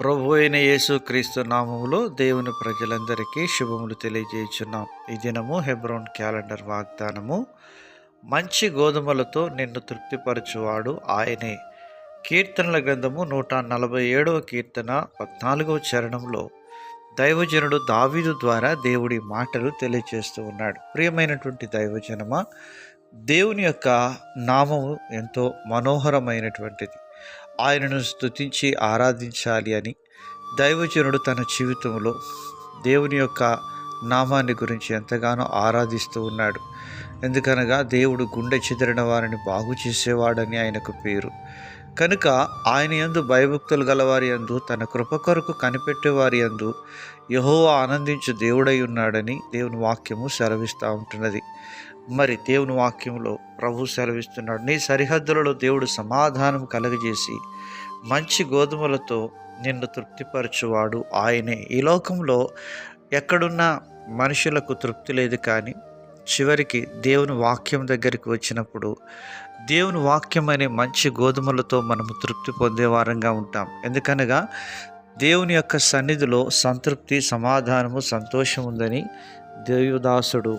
ప్రభు అయిన యేసు క్రీస్తు నామములో దేవుని ప్రజలందరికీ శుభములు తెలియజేయుచున్నాం. ఈ దినము హెబ్రోన్ క్యాలెండర్ వాగ్దానము మంచి గోధుమలతో నిన్ను తృప్తిపరచువాడు ఆయనే. కీర్తనల గ్రంథము నూట నలభై ఏడవ కీర్తన పద్నాలుగవ చరణంలో దైవజనుడు దావీదు ద్వారా దేవుడి మాటలు తెలియజేస్తూ ఉన్నాడు. ప్రియమైనటువంటి దైవజనమా దేవుని యొక్క నామము ఎంతో మనోహరమైనటువంటిది. ఆయనను స్తుతించి ఆరాధించాలి అని దైవజనుడు తన జీవితంలో దేవుని యొక్క నామాన్ని గురించి ఎంతగానో ఆరాధిస్తూ ఉన్నాడు. ఎందుకనగా దేవుడు గుండె చెదిరిన వారిని బాగు చేసేవాడని ఆయనకు పేరు. కనుక ఆయన యందు భయభక్తులు గలవారి యందు తన కృప కొరకు కనిపెట్టేవారి యందు యహోవా ఆనందించు దేవుడై ఉన్నాడని దేవుని వాక్యము సెలవిస్తూ ఉంటున్నది. మరి దేవుని వాక్యంలో ప్రభు సెలవిస్తున్నాడు. నీ సరిహద్దులలో దేవుడు సమాధానం కలగజేసి మంచి గోధుమలతో నిన్ను తృప్తిపరచువాడు ఆయనే. ఈ లోకంలో ఎక్కడున్న మనుషులకు తృప్తి లేదు కానీ చివరికి దేవుని వాక్యం దగ్గరికి వచ్చినప్పుడు దేవుని వాక్యం అనే మంచి గోధుమలతో మనము తృప్తి పొందేవారంగా ఉంటాం. ఎందుకనగా దేవుని యొక్క సన్నిధిలో సంతృప్తి సమాధానము సంతోషం ఉందని దేవదాసుడు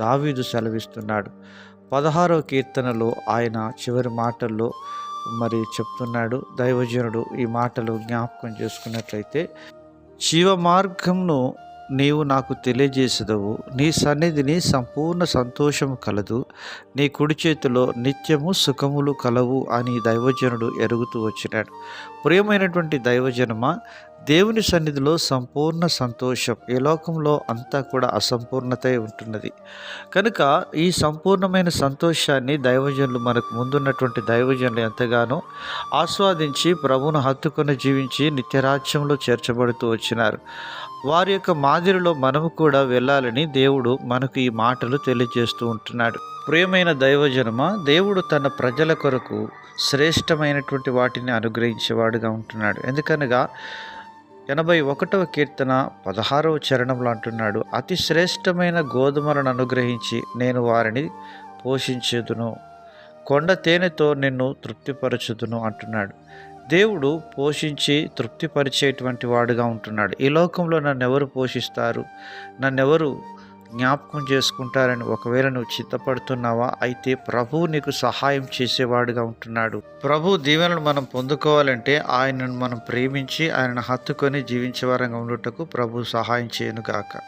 దావీదు సెలవిస్తున్నాడు. పదహారవ కీర్తనలో ఆయన చివరి మాటల్లో మరి చెప్తున్నాడు. దైవజనుడు ఈ మాటలు జ్ఞాపకం చేసుకున్నట్లయితే జీవ మార్గంను నీవు నాకు తెలియజేసదవు. నీ సన్నిధిని సంపూర్ణ సంతోషము కలదు. నీ కుడి చేతిలో నిత్యము సుఖములు కలవు అని దైవజనుడు ఎరుగుతూ వచ్చినాడు. ప్రియమైనటువంటి దైవజనమ దేవుని సన్నిధిలో సంపూర్ణ సంతోషం ఈ లోకంలో అంతా కూడా అసంపూర్ణతే ఉంటున్నది. కనుక ఈ సంపూర్ణమైన సంతోషాన్ని దైవజనులు మనకు ముందున్నటువంటి దైవజనులు ఎంతగానో ఆస్వాదించి ప్రభును హత్తుకొని జీవించి నిత్యరాజ్యంలో చేర్చబడుతూ వచ్చినారు. వారి యొక్క మాదిరిలో మనము కూడా వెళ్ళాలని దేవుడు మనకు ఈ మాటలు తెలియజేస్తూ ఉంటున్నాడు. ప్రియమైన దైవజనమ దేవుడు తన ప్రజల కొరకు శ్రేష్టమైనటువంటి వాటిని అనుగ్రహించేవాడుగా ఉంటున్నాడు. ఎందుకనగా ఎనభై ఒకటవ కీర్తన పదహారవ చరణంలో అంటున్నాడు అతి శ్రేష్టమైన గోధుమలను అనుగ్రహించి నేను వారిని పోషించేదును. కొండ తేనెతో నిన్ను తృప్తిపరచుదును అంటున్నాడు. దేవుడు పోషించి తృప్తిపరిచేటువంటి వాడుగా ఉంటున్నాడు. ఈ లోకంలో నన్నెవరు పోషిస్తారు? నన్నెవరు జ్ఞాపకం చేసుకుంటారని ఒకవేళ నువ్వు చిత్తపడుతున్నావా అయితే ప్రభువు నీకు సహాయం చేసేవాడుగా ఉంటున్నాడు. ప్రభు దీవెనలు మనం పొందుకోవాలంటే ఆయనను మనం ప్రేమించి ఆయనను హత్తుకొని జీవించే వారంగా ఉండుటకు ప్రభు సహాయం చేయను గాక.